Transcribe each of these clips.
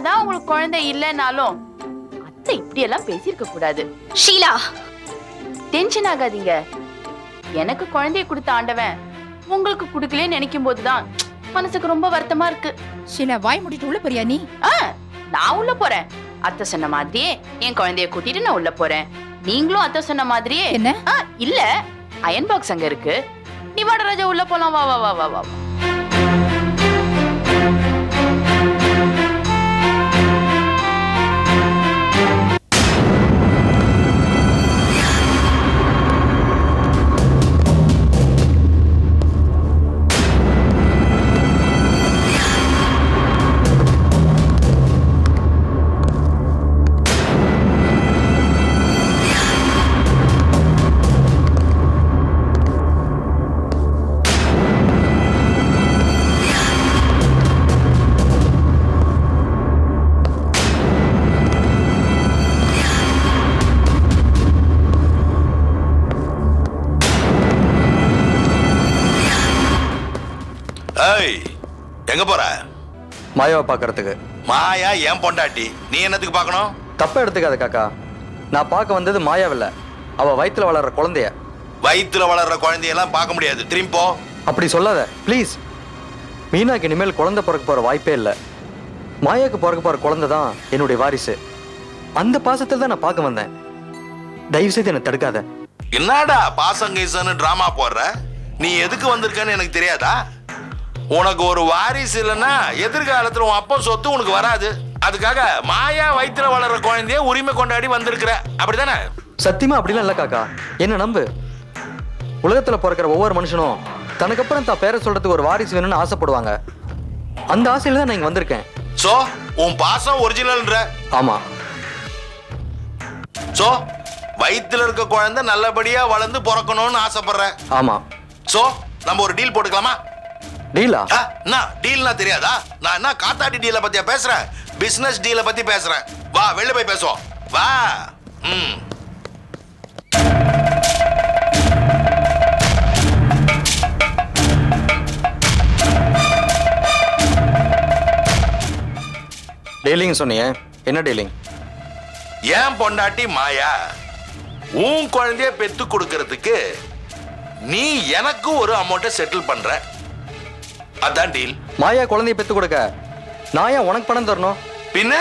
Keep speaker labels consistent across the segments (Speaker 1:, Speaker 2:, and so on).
Speaker 1: என்னதான் உங்களுக்கு குழந்தை இல்லைனாலும் அத்தை இப்படி எல்லாம் பேசியிருக்க கூடாது.
Speaker 2: ஷீலா!
Speaker 1: டென்ஷன் ஆகாதீங்க. எனக்கு குழந்தைய கொடுத்த ஆண்டவன் உங்களுக்கு கொடுக்கலன்னு நினைக்கும் போதுதான் மனசுக்கு ரொம்ப வருத்தமா இருக்கு.
Speaker 3: ஷீலா வாய் முடிட்டு உள்ள போறியா நீ?
Speaker 1: ஆ, நான் உள்ள போறேன். அத்தை சொன்ன மாதிரியே என் குழந்தைய கூட்டிட்டு நான் உள்ள போறேன். நீங்களும் அத்தை சொன்ன மாதிரியே
Speaker 3: என்ன?
Speaker 1: ஆ, இல்ல அயன் பாக்ஸ் அங்க இருக்கு. நீ வாட ராஜா உள்ள போலாம். வா வா வா வா வா.
Speaker 4: எங்க போற?
Speaker 5: மாயாவை பார்க்கறதுக்கு.
Speaker 4: மாயா ஏன் பொண்டாட்டி? நீ என்னத்துக்கு பார்க்கணும்?
Speaker 5: தப்பா எடுத்துக்காத காக்கா. நான் பார்க்க வந்தது மாயாவில்ல அவ வயித்துல வளர்ற குழந்தைய.
Speaker 4: வயித்துல வளர்ற குழந்தையெல்லாம் பார்க்க முடியாது. திரும்பி போ.
Speaker 5: அப்படி சொல்லாத. ப்ளீஸ் மீனாக்கு இனிமேல் குழந்தை பிறக்க போற வாய்ப்பே இல்லை. மாயாக்கு பிறக்க போற குழந்தை தான் என்னுடைய வாரிசு. அந்த பாசத்தில் தான் நான் பார்க்க வந்தேன். தயவு செய்து என்னை தடுக்காத.
Speaker 4: என்னடா பாசம் கீசன்னு டிராமா போடுற? நீ எதுக்கு வந்திருக்கன்னு எனக்கு தெரியாதா? உனக்கு ஒரு வாரிசு இல்லைன்னா எதிர்காலத்துல உன் அப்பா சொத்து உனக்கு வராது. அதுக்காக மாயா வயித்துல வளர்ற குழந்தைய உரிமை கொண்டாடி வந்திருக்கிற. அப்படிதானே?
Speaker 5: சத்தியமா அப்படிலாம் இல்லை காக்கா. என்ன நம்பு? உலகத்துல பிறக்கிற ஒவ்வொரு மனுஷனும் தனக்கு அப்புறம் தான் பேரை சொல்றதுக்கு ஒரு வாரிசு வேணும்னு ஆசைப்படுவாங்க. அந்த ஆசையில தான் நான் இங்க வந்திருக்கேன்.
Speaker 4: சோ உன் பாசம் ஒரிஜினல்ன்ற.
Speaker 5: ஆமா.
Speaker 4: சோ வயித்துல இருக்க குழந்தை நல்லபடியா வளர்ந்து பிறக்கணும்னு ஆசைப்படுற
Speaker 5: ஆமா.
Speaker 4: சோ நம்ம ஒரு டீல் போட்டுக்கலாமா?
Speaker 5: டீலா
Speaker 4: ஆ, என்ன? டீல்னா தெரியாதா? நான் என்ன காத்தாடி டீல பத்தியா பேசுறேன்? பிசினஸ் டீல பத்தி பேசுறேன். வா வெளில போய் பேசுவோம். வா. ம்.
Speaker 5: டீலிங் சொன்னியே. என்ன டீலிங்
Speaker 4: ஏன் பொண்டாட்டி மாயா? உன் குழந்தைய பெத்து கொடுக்கறதுக்கு நீ எனக்கு ஒரு அமௌண்ட்டை செட்டில் பண்ற. அதான் டீல்
Speaker 5: மாயா குழந்தைய பெத்து கொடுக்க. நான் ஏன் உனக்கு பணம் தரணும்?
Speaker 4: பின்ன?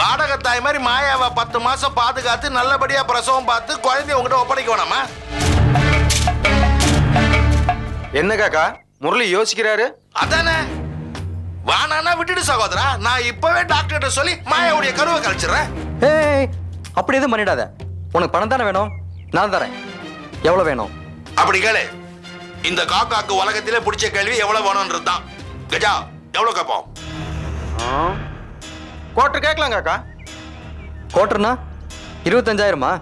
Speaker 4: வாடகை தாய் மாதிரி மாயாவை பத்து மாசம் பாதுகாத்து நல்லபடியா பிரசவம் பார்த்து குழந்தைய உங்ககிட்ட ஒப்படைக்க வேணாமா?
Speaker 6: என்ன காக்கா? முரளி யோசிக்கிறாரு?
Speaker 4: அதானே? வானானா விட்டுடு சகோதரா. நான் இப்பவே டாக்டர்கிட்ட சொல்லி மாயாவுடைய கருவை கழிச்சிடுறேன்
Speaker 5: ஏய் அப்படி எதுவும் பண்ணிடாத. உனக்கு பணம் தானே வேணும்? நான் தரேன். எவ்வளோ வேணும்?
Speaker 4: அப்படி கேளு. இந்த காக்காக்கு உலகத்திலே பிடிச்ச கேள்வி எவ்வளவு வேணும்ன்றது தான். கஜா எவ்வளவு கேட்போம்?
Speaker 6: கோட்டர் கேட்கலாம் காக்கா.
Speaker 5: கோட்டர்னா இருபத்தஞ்சாயிரமா?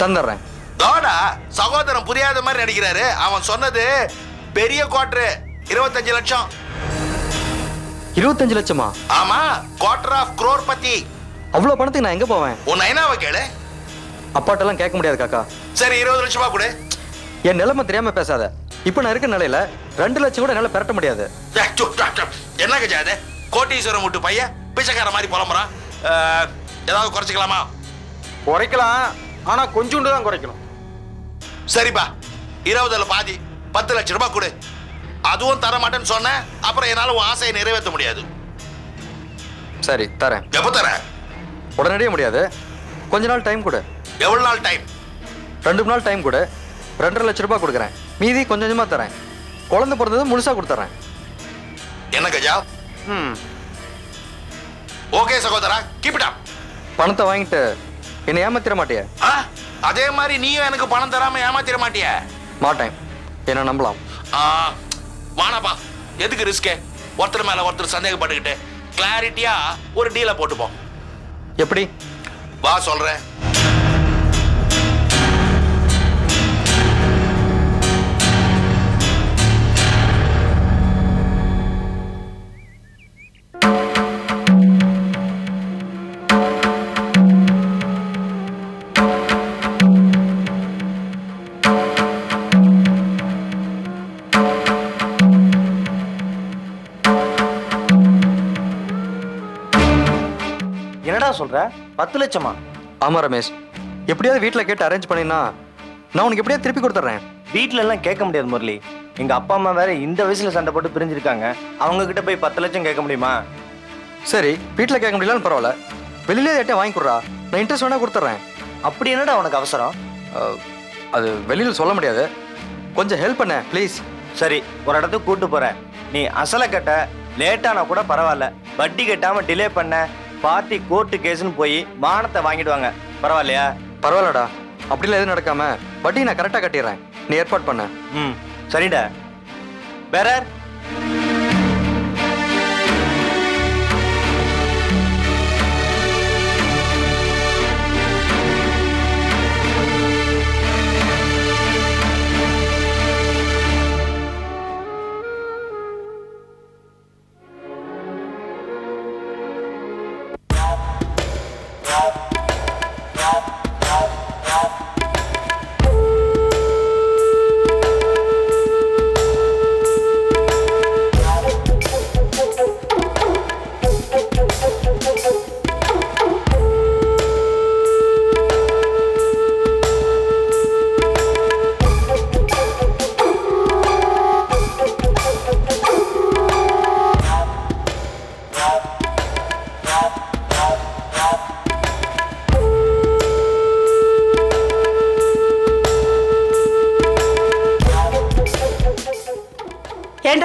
Speaker 5: தந்துடுறேன்.
Speaker 4: தோடா சகோதரன் புரியாத மாதிரி நடிக்கிறாரு. அவன் சொன்னது பெரிய குவார்டர் இருபத்தஞ்சு லட்சம்.
Speaker 5: இருபத்தஞ்சு லட்சமா?
Speaker 4: ஆமா குவார்டர் ஆஃப் குரோர் பத்தி
Speaker 5: அவ்வளோ பணத்துக்கு நான் எங்கே போவேன்?
Speaker 4: உன் நைனாவை கேளு.
Speaker 5: அப்பாட்டெல்லாம் கேட்க முடியாது காக்கா.
Speaker 4: சரி இருபது லட்சமா கொடு.
Speaker 5: என் நிலைமை தெரியாம பேசாத. இப்போ நான் இருக்க நிலையில ரெண்டு லட்சம் கூட என்னால் பெரட்ட முடியாது.
Speaker 4: என்ன கஜா இது? கோட்டீஸ்வரம் விட்டு பையன் பிச்சைக்கார மாதிரி புலம்புறான். ஏதாவது குறைச்சிக்கலாமா?
Speaker 6: குறைக்கலாம். ஆனா கொஞ்சோண்டு தான் குறைக்கணும்.
Speaker 4: சரிப்பா. இருபதுல பாதி பத்து லட்சம் ரூபாய் கொடு. அதுவும் தர மாட்டேன்னு சொன்னேன். அப்புறம் என்னால உன் ஆசையை நிறைவேற்ற முடியாது.
Speaker 5: சரி தரேன்.
Speaker 4: எப்போ தர?
Speaker 5: உடனடியே முடியாது. கொஞ்ச நாள் டைம் கொடு.
Speaker 4: எவ்வளவு நாள் டைம்
Speaker 5: ரெண்டு மூணு நாள் டைம் கொடு. ரெண்டரை லட்ச ரூபாய் கொடுக்குறேன். மீதி கொஞ்சம் கொஞ்சமாக தரேன். குழந்தை பிறந்தது முழுசாக கொடுத்துட்றேன்
Speaker 4: என்ன கஜா?
Speaker 6: ம்.
Speaker 4: ஓகே சகோதரா கீப் இட்
Speaker 5: பணத்தை வாங்கிட்டு என்னை ஏமாத்திர மாட்டியே?
Speaker 4: அதே மாதிரி நீயும் எனக்கு பணம் தராம ஏமாத்திர மாட்டிய?
Speaker 5: மாட்டேன். என்ன நம்பலாம்.
Speaker 4: வானாப்பா எதுக்கு ரிஸ்கே ஒருத்தர் மேல ஒருத்தர் சந்தேகப்பட்டுக்கிட்டு கிளாரிட்டியா ஒரு டீலை போட்டுப்போம்.
Speaker 5: எப்படி?
Speaker 4: வா சொல்றேன்.
Speaker 2: சொல்ற? பத்து லட்சமா?
Speaker 5: ஆமா ரமேஷ். எப்படியாவது வீட்டில் கேட்டு அரேஞ்ச் பண்ணினா நான் உனக்கு எப்படியாவது திருப்பி கொடுத்துட்றேன்.
Speaker 2: வீட்ல எல்லாம் கேட்க முடியாது முரளி. எங்க அப்பா அம்மா வேற இந்த வயசுல சண்டை போட்டு பிரிஞ்சிருக்காங்க. அவங்க கிட்ட போய் பத்து லட்சம் கேட்க முடியுமா?
Speaker 5: சரி வீட்டில் கேட்க முடியலன்னு பரவாயில்ல. வெளியிலே யார்ட்டையும் வாங்கி கொடுறா. நான் இன்ட்ரெஸ்ட் வேணா கொடுத்துட்றேன்.
Speaker 2: அப்படி என்னடா உனக்கு அவசரம்?
Speaker 5: அஹ், அது வெளியில் சொல்ல முடியாது. கொஞ்சம் ஹெல்ப் பண்ண ப்ளீஸ்
Speaker 2: சரி ஒரு இடத்துக்கு கூட்டு போறேன். நீ அசலை கட்ட லேட்டானா கூட பரவாயில்ல. வட்டி கட்டாம டிலே பண்ண. பார்ட்டி கோர்ட்டு கேஸ்னு போய் மானத்தை வாங்கிடுவாங்க. பரவாயில்லையா?
Speaker 5: பரவாயில்லடா. அப்படிலாம் எதுவும் நடக்காம வட்டி நான் கரெக்டாக கட்டிடுறேன். நீ ஏற்பாடு பண்ண.
Speaker 2: ம். சரிடா. வேற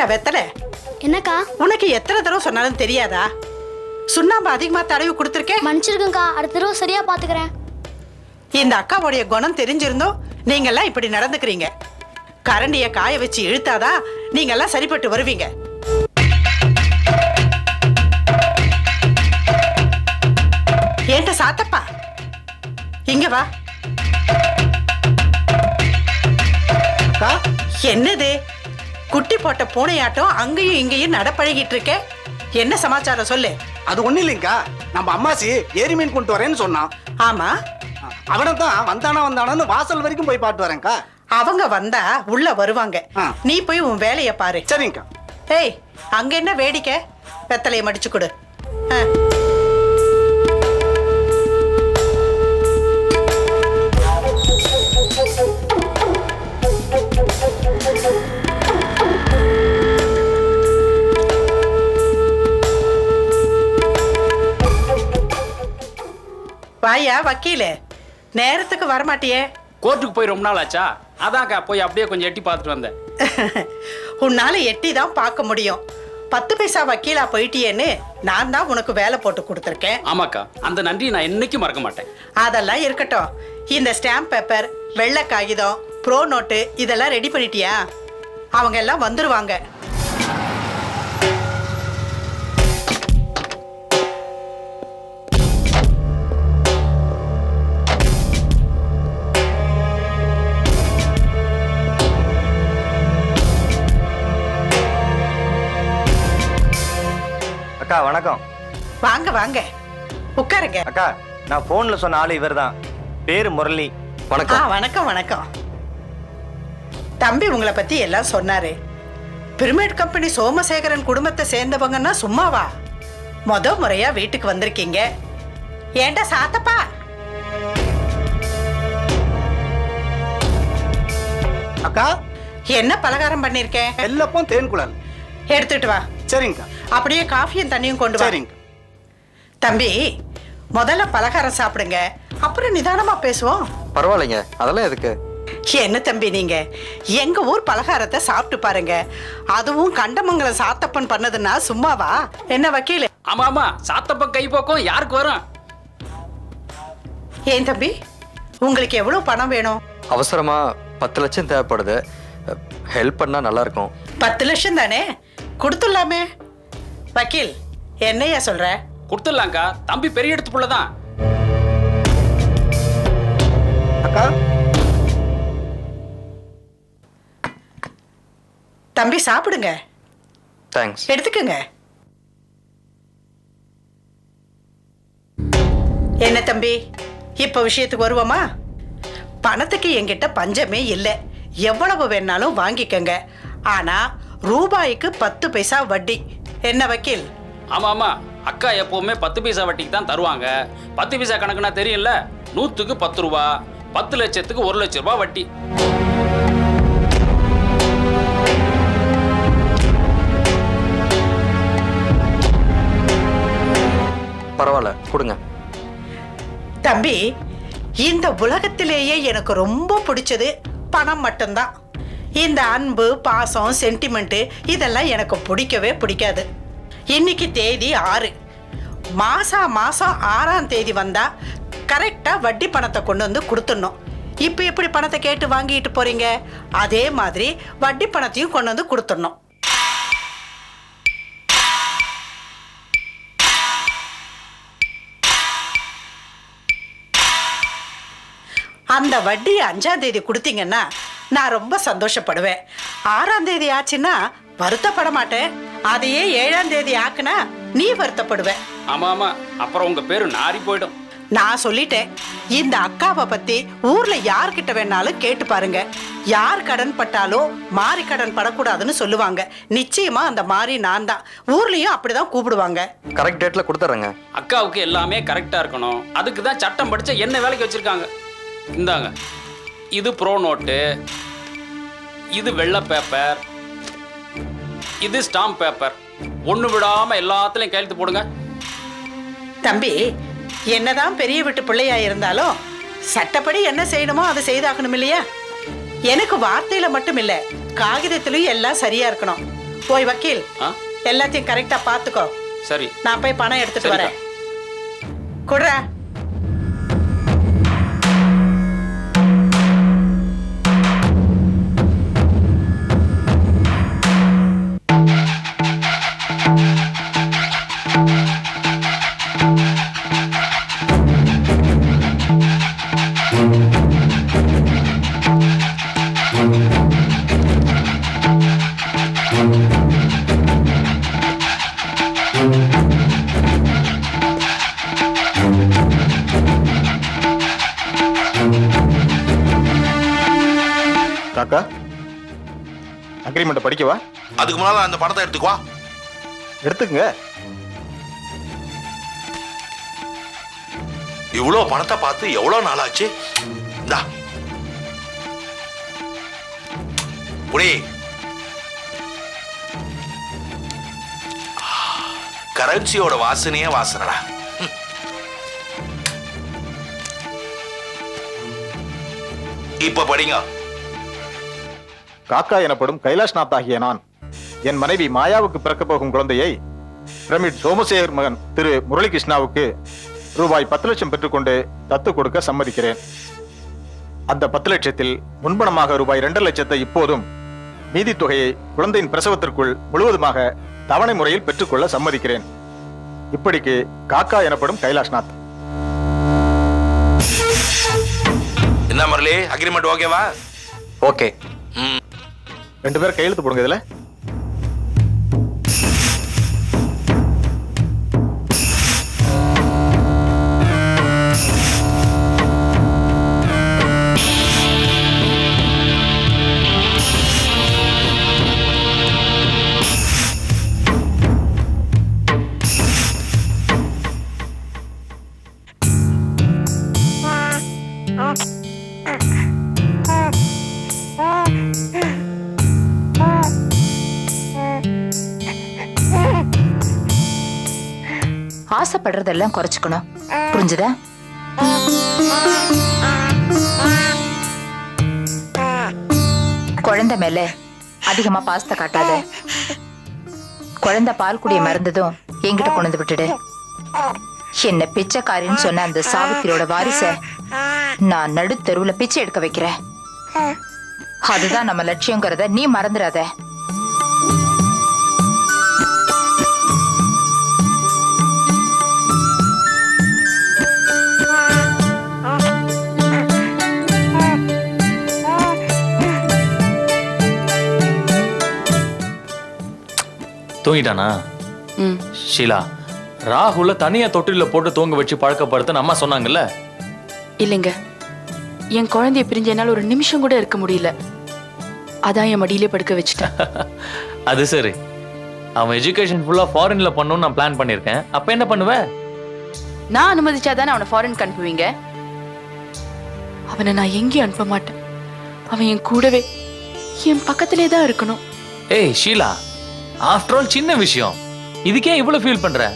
Speaker 7: ஏண்டா வெத்தலை
Speaker 8: என்னக்கா?
Speaker 7: உனக்கு எத்தனை தடவை சொன்னாலும் தெரியாதா? சுண்ணாம்பு அதிகமா தடவி கொடுத்துருக்கேன்.
Speaker 8: மன்னிச்சிருக்கேன்க்கா அடுத்த தடவை சரியா பாத்துக்கிறேன்.
Speaker 7: இந்த அக்காவுடைய குணம் தெரிஞ்சிருந்தோம் நீங்கெல்லாம் இப்படி நடந்துக்கிறீங்க. கரண்டிய காய வச்சு இழுத்தாதான் நீங்கெல்லாம் சரிப்பட்டு வருவீங்க. ஏண்ட சாத்தப்பா? இங்க வா. என்னது? குட்டி போட்ட பூனையாட்டம் அங்கேயும் இங்கேயும் நடப்பழகிட்டு இருக்க என்ன சமாச்சாரம் சொல்லு.
Speaker 6: அது ஒண்ணும் இல்லைங்கக்கா நம்ம அம்மாசி ஏரி மீன் கொண்டு வரேன்னு சொன்னான்.
Speaker 7: ஆமா.
Speaker 6: அவனை தான் வந்தானா வந்தானான்னு வாசல் வரைக்கும் போய் பாட்டு வரேன்க்கா.
Speaker 7: அவங்க வந்தா உள்ள வருவாங்க.
Speaker 6: ஆ.
Speaker 7: நீ போய் உன் வேலைய பாரு.
Speaker 6: சரிங்கக்கா
Speaker 7: ஏய் அங்க என்ன வேடிக்கை? வெத்தலைய மடிச்சு கொடு. ஆ. வக்கீலே. நேரத்துக்கு வரமாட்டியே.
Speaker 9: கோர்ட்டுக்கு போய் ரொம்ப நாள் ஆச்சா? அதான்க்கா போய் அப்படியே கொஞ்சம் எட்டி பார்த்துட்டு வந்தேன்.
Speaker 7: உன்னால எட்டி தான் பார்க்க முடியும். பத்து பைசா வக்கீலா போயிட்டியேன்னு நான் தான் உனக்கு வேலை போட்டு கொடுத்துருக்கேன்.
Speaker 9: ஆமாக்கா அந்த நன்றியை நான் என்னைக்கும் மறக்க மாட்டேன்.
Speaker 7: அதெல்லாம் இருக்கட்டும். இந்த ஸ்டாம்ப் பேப்பர் வெள்ளை காகிதம் ப்ரோ நோட்டு இதெல்லாம் ரெடி பண்ணிட்டியா? அவங்க எல்லாம் வந்துருவாங்க.
Speaker 2: அக்கா வணக்கம்.
Speaker 7: வாங்க வாங்க. உட்காருங்க.
Speaker 2: அக்கா நான் போன்ல சொன்ன ஆளு இவர்தான். பேரு முரளி.
Speaker 7: ஆ
Speaker 5: வணக்கம்
Speaker 7: வணக்கம். வணக்கம் தம்பி உங்களை பத்தி எல்லாம் சொன்னாரு. பிரமிட் கம்பெனி சோமசேகரன் குடும்பத்தை சேர்ந்தவங்கன்னா சும்மாவா? முத முறையா வீட்டுக்கு வந்திருக்கீங்க. ஏன்டா சாத்தப்பா?
Speaker 6: அக்கா.
Speaker 7: என்ன பலகாரம் பண்ணிருக்கேன்?
Speaker 6: எல்லப்பம் தேன் குழல்.
Speaker 7: எடுத்துட்டு வா.
Speaker 6: சரிங்கக்கா
Speaker 7: அப்படியே காஃபியும் தண்ணியும் கொண்டு வா. தம்பி முதல்ல பலகாரம் சாப்பிடுங்க. அப்புறம் நிதானமா பேசுவோம்.
Speaker 5: பரவாயில்லைங்க. அதெல்லாம் எதுக்கு?
Speaker 7: என்ன தம்பி நீங்க? எங்க ஊர் பலகாரத்தை சாப்பிட்டு பாருங்க. அதுவும் கண்டமங்கலம் சாத்தப்பன் பண்ணதுன்னா சும்மாவா? என்ன வக்கீல்?
Speaker 9: ஆமா ஆமா. சாத்தப்ப கை பக்கம் யாருக்கு வரும்?
Speaker 7: ஏன் தம்பி? உங்களுக்கு எவ்வளவு பணம் வேணும்?
Speaker 5: அவசரமா பத்து லட்சம் தேவைப்படுது. ஹெல்ப் பண்ணா நல்லா இருக்கும்.
Speaker 7: பத்து லட்சம் தானே? கொடுத்துடலாமே. வக்கீல் என்னையா சொல்ற?
Speaker 9: கொடுத்துடலாம்க்கா. தம்பி பெரிய இடத்து புள்ள தான்.
Speaker 6: அக்கா.
Speaker 7: தம்பி சாப்பிடுங்க.
Speaker 5: தேங்க்ஸ்
Speaker 7: எடுத்துக்கங்க. என்ன தம்பி இப்ப விஷயத்துக்கு வருவோமா? பணத்துக்கு என்கிட்ட பஞ்சமே இல்லை. எவ்வளவு வேணாலும் வாங்கிக்கங்க. ஆனா ரூபாய்க்கு பத்து பைசா வட்டி. என்ன வக்கீல்?
Speaker 9: ஆமா ஆமா. அக்கா எப்பவுமே பத்து பைசா வட்டிக்கு தான் தருவாங்க. பத்து பைசா கணக்குனா தெரியும்ல? நூற்றுக்கு பத்து ரூபா. பத்து லட்சத்துக்கு ஒரு லட்ச ரூபாய் வட்டி.
Speaker 5: பரவாயில்ல கொடுங்க.
Speaker 7: தம்பி இந்த உலகத்திலேயே எனக்கு ரொம்ப பிடிச்சது பணம் மட்டும்தான். இந்த அன்பு பாசம் சென்டிமெண்ட்டு இதெல்லாம் எனக்கு பிடிக்கவே பிடிக்காது. இன்னைக்கு தேதி ஆறு. மாசா மாசம் ஆறாம் தேதி வந்தா கரெக்டா வட்டி பணத்தை கொண்டு வந்து கொடுத்துடணும். இப்போ எப்படி பணத்தை கேட்டு வாங்கிட்டு போறீங்க? அதே மாதிரி வட்டி பணத்தையும் கொண்டு வந்து கொடுத்துடணும். அந்த வட்டியை அஞ்சாம் தேதி கொடுத்தீங்கன்னா நான் ரொம்ப சந்தோஷப்படுவேன். ஆறாம் தேதி ஆச்சுன்னா வருத்தப்பட மாட்டேன் அதையே ஏழாம் தேதி ஆக்குனா நீ வருத்தப்படுவ.
Speaker 9: ஆமா ஆமா. அப்புறம் உங்க பேரு நாரி போயிடும்.
Speaker 7: நான் சொல்லிட்டேன். இந்த அக்காவை பத்தி ஊர்ல யார்கிட்ட வேணாலும் கேட்டு பாருங்க. யார் கடன் பட்டாலும் மாறி கடன் படக்கூடாதுன்னு சொல்லுவாங்க. நிச்சயமா அந்த மாறி நான் தான். ஊர்லயும் அப்படிதான் கூப்பிடுவாங்க.
Speaker 5: கரெக்ட் டேட்ல கொடுத்துட்றேங்க
Speaker 9: அக்காவுக்கு எல்லாமே கரெக்டா இருக்கணும். அதுக்கு தான் சட்டம் படிச்ச என்ன வேலைக்கு வச்சிருக்காங்க? இந்தாங்க. இது ப்ரோ நோட்டு இது வெள்ளை பேப்பர் இது ஸ்டாம்ப் பேப்பர் ஒன்று விடாம எல்லாத்துலயும் கையெழுத்து போடுங்க.
Speaker 7: தம்பி என்னதான் பெரிய வீட்டு பிள்ளையா இருந்தாலும் சட்டப்படி என்ன செய்யணுமோ அதை செய்தாகணும் இல்லையா? எனக்கு வார்த்தையில மட்டும் இல்ல காகிதத்திலும் எல்லாம் சரியா இருக்கணும். போய் வக்கீல்
Speaker 9: ஆ?
Speaker 7: எல்லாத்தையும் கரெக்டா பாத்துக்கோ
Speaker 9: சரி.
Speaker 7: நான் போய் பணம் எடுத்துட்டு
Speaker 9: சரிக்கா.
Speaker 7: வரேன். குடுறா.
Speaker 6: காக்கா? அக்ரிமெண்ட் படிக்கவா?
Speaker 4: அதுக்கு முன்னால அந்த பணத்தை எடுத்துக்குவா
Speaker 6: எடுத்துக்கங்க.
Speaker 4: இவ்வளோ பணத்தை பார்த்து எவ்வளோ நாள் ஆச்சு இந்தா. புடி. கரன்சியோட வாசனையே வாசனடா. இப்ப படிங்க.
Speaker 6: காக்கா எனப்படும் கைலாஷ்நாத் ஆகிய நான். என் மனைவி மாயாவுக்கு பிறக்கப் போகும் குழந்தையை பிரமிட் சோமசேகர் மகன் திரு முரளிகிருஷ்ணாவுக்கு ரூபாய் பத்து லட்சம் பெற்றுக்கொண்டு தத்து கொடுக்க சம்மதிக்கிறேன். அந்த பத்து லட்சத்தில் முன்பணமாக ரூபாய் இரண்டு லட்சத்தை இப்போதும் மீதி தொகையை குழந்தையின் பிரசவத்திற்குள் முழுவதுமாக தவணை முறையில் பெற்றுக்கொள்ள சம்மதிக்கிறேன். இப்படிக்கு காக்கா எனப்படும் கைலாஷ்நாத்
Speaker 4: என்ன முரளி அக்ரிமெண்ட் ஓகேவா
Speaker 5: ஓகே
Speaker 6: ரெண்டு பேரும் கையெழுத்து போடுங்க இதுல.
Speaker 3: ஆசைப்படுறதெல்லாம் குறைச்சுக்கணும். புரிஞ்சுதா? குழந்தை மேல அதிகமா பாஸ்த காட்டாத. குழந்தை பால் குடிய மறந்ததும் என்கிட்ட கொண்டு விட்டுடு. என்ன பிச்சைக்காரின்னு சொன்ன அந்த சாவித்திரியோட வாரிச நான் நடுத்தருவுல பிச்சை எடுக்க வைக்கிறேன். அதுதான் நம்ம லட்சியங்கிறத நீ மறந்துடாத.
Speaker 10: தூங்கிட்டானா?
Speaker 1: ம்.
Speaker 10: ஷீலா ராகுல தனியா தொட்டில போட்டு தூங்க வச்சு பழக்கப்படுத்த அம்மா சொன்னாங்கல்ல?
Speaker 1: இல்லைங்க. என் குழந்தைய பிரிஞ்ச என்னால ஒரு நிமிஷம் கூட இருக்க முடியல. அதான் என் மடியிலே படுக்க வச்சுட்டேன்.
Speaker 10: அது சரி. அவன் எஜுகேஷன் ஃபுல்லா ஃபாரின்ல பண்ணணும்னு நான் பிளான் பண்ணியிருக்கேன். அப்ப என்ன பண்ணுவ?
Speaker 1: நான் அனுமதிச்சா தானே அவனை ஃபாரின் அனுப்புவீங்க அவனை நான் எங்கேயும் அனுப்ப மாட்டேன். அவன் என் கூடவே என் பக்கத்திலே தான் இருக்கணும்.
Speaker 10: ஏய் ஷீலா. ஆஃப்டர் ஆல் சின்ன விஷயம். இதுக்கே இவ்வளவு ஃபீல் பண்ற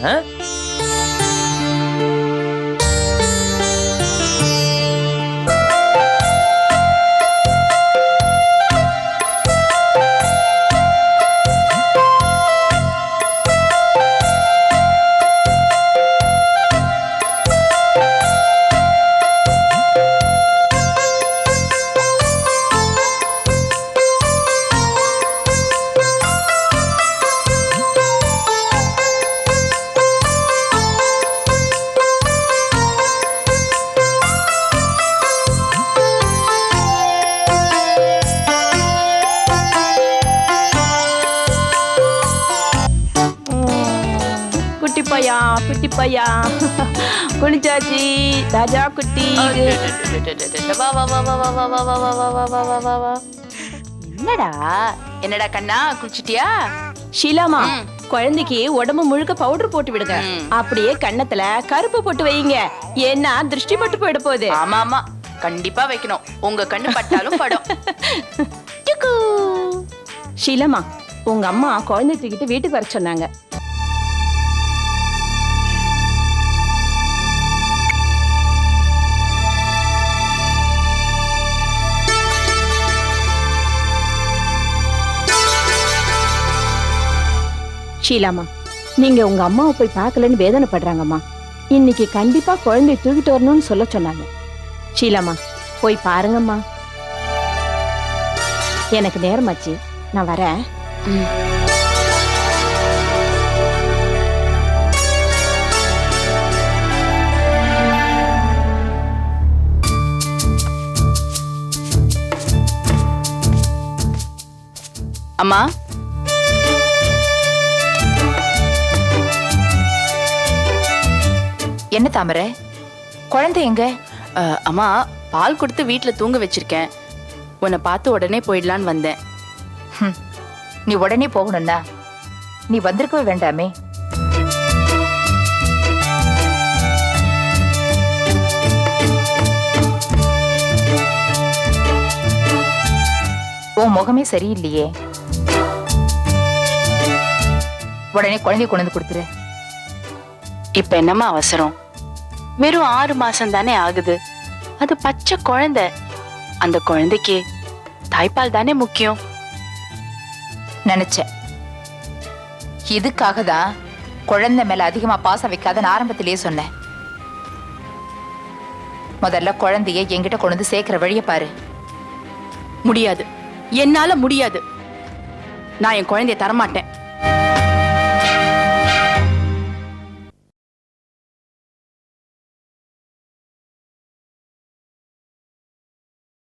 Speaker 10: பையன்
Speaker 11: குட்டி பையா குளிச்சாச்சி ராஜா குட்டி
Speaker 1: என்னடா என்னடா கண்ணா குளிச்சிட்டியா
Speaker 11: ஷீலாமா குழந்தைக்கு உடம்பு முழுக்க பவுடர் போட்டு விடுங்க அப்படியே கண்ணத்துல கருப்பு போட்டு வைங்க ஏன்னா திருஷ்டி பட்டு போயிட போகுது
Speaker 1: ஆமா ஆமா கண்டிப்பா வைக்கணும் உங்க கண்ணு பட்டாலும் படும்
Speaker 11: ஷீலாமா உங்க அம்மா குழந்தை தூக்கிட்டு வீட்டுக்கு வர சொன்னாங்க ஷீலாமா நீங்க உங்க அம்மாவை போய் பார்க்கலன்னு வேதனைப்படுறாங்கம்மா. இன்னைக்கு கண்டிப்பா குழந்தை தூக்கிட்டு வரணும்னு சொல்ல சொன்னாங்க. ஷீலாமா போய் பாருங்கம்மா. எனக்கு நேரமாச்சு. நான் வரேன்.
Speaker 1: அம்மா
Speaker 3: என்ன தாமரை? குழந்தை எங்க?
Speaker 1: அஹ், அம்மா பால் கொடுத்து வீட்ல தூங்க வச்சிருக்கேன். உன்னை பார்த்து உடனே போயிடலான்னு வந்தேன்.
Speaker 3: நீ உடனே போகணும்னா? நீ வந்திருக்கவே வேண்டாமே. உன் முகமே சரியில்லையே. உடனே குழந்தைய கொண்டு வந்து கொடுத்துரு.
Speaker 1: இப்ப என்னம்மா அவசரம்? வெறும் ஆறு மாசம் தானே ஆகுது. அது பச்சை குழந்தை. அந்த குழந்தைக்கு தாய்ப்பால் தானே முக்கியம்?
Speaker 3: நினைச்சேன். இதுக்காக தான் குழந்தை மேல அதிகமா பாசம் வைக்காதன்னு ஆரம்பத்திலேயே சொன்னேன். முதல்ல குழந்தைய என்கிட்ட கொண்டு வந்து சேர்க்கிற வழிய பாரு.
Speaker 1: முடியாது. என்னால முடியாது. நான் என் குழந்தைய தரமாட்டேன்.